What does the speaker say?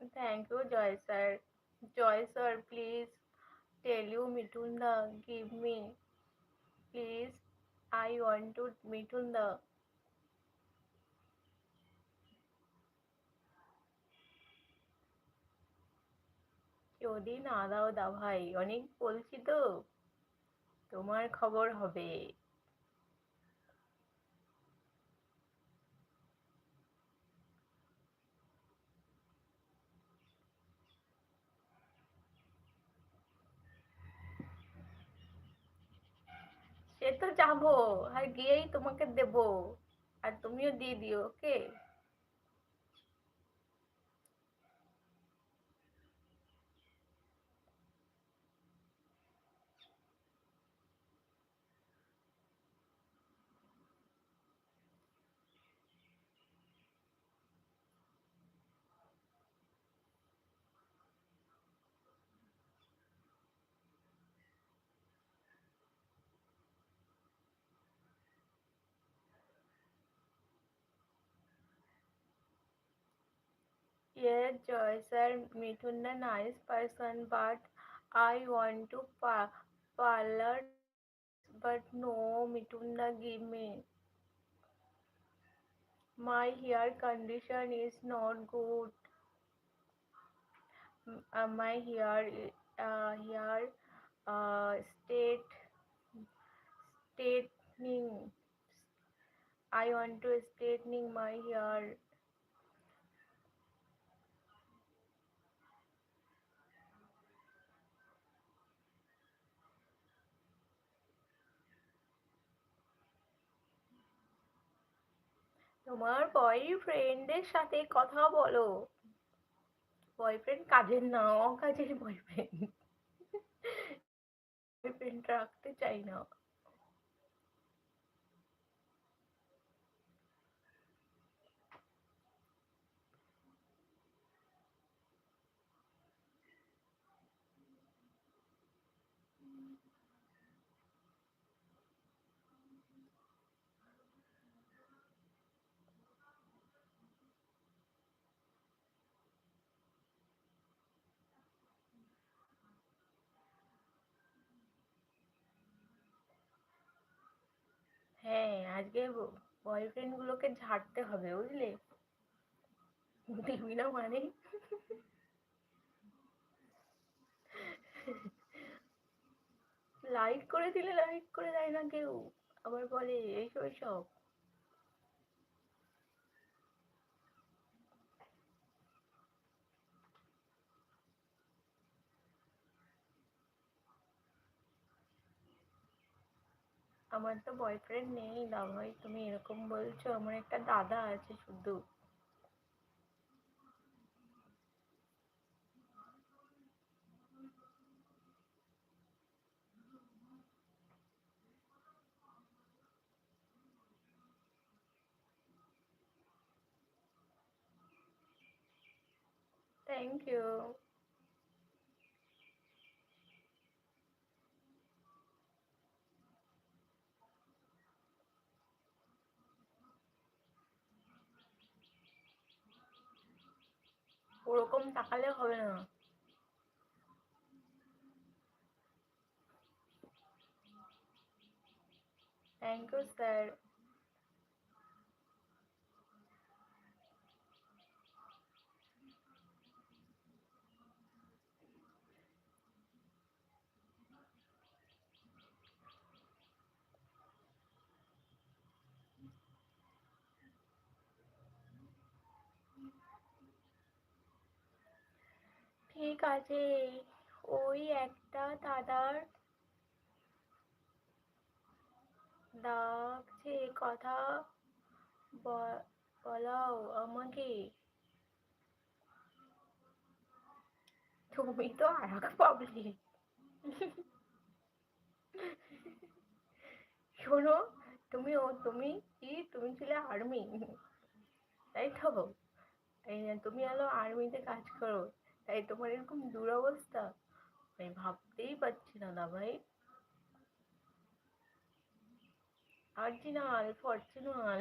Thank you, Joy sir. Joy sir, please tell you Mitunda, give me. Please, I want to Mitunda. যদি না দাও দা ভাই অনেক বলছি তো তোমার খবর হবে তো যাব। আর গিয়েই তোমাকে দেব। আর তুমিও দিয়ে দিও ওকে Yes, Joy sir, Mithun a nice person, but I want to pa parlor, but no, Mithun give me. My hair condition is not good. Uh, my hair, uh, hair, uh, state, straightening. I want to straightening my hair. তোমার বয়ফ্রেন্ডের সাথে কথা বলো। Boyfriend কাজের না অকাজের boyfriend boyfriend রাখতে চাই না। হ্যাঁ আজকে বয়ফ্রেন্ড গুলোকে ঝাড়তে হবে, বুঝলে? দিবি না মানে? লাইক করে দিলে লাইক করে দেয় না কেউ। আবার বলে, এইসব এইসব। আমার তো বয়ফ্রেন্ড নেই না ভাই তুমি এরকম বলছো, আমার একটা দাদা আছে শুধু। থ্যাংক ইউ ওরকম তাকালে হবে না। থ্যাংক ইউ স্যার ঠিক আছে ওই একটা দাদার ডাকছে কথা বলাও আমাকে। তুমি তো আর এক পাবলিক শোনো, তুমি ও, তুমি কি, তুমি ছিলে আর্মি তাই তো? তুমি হলো আর্মিতে কাজ করো। তাই তোমার এরকম দুরবস্থা? আমি ভাবতেই পারছি না দা ভাই। অরিজিনাল ফরচুনাল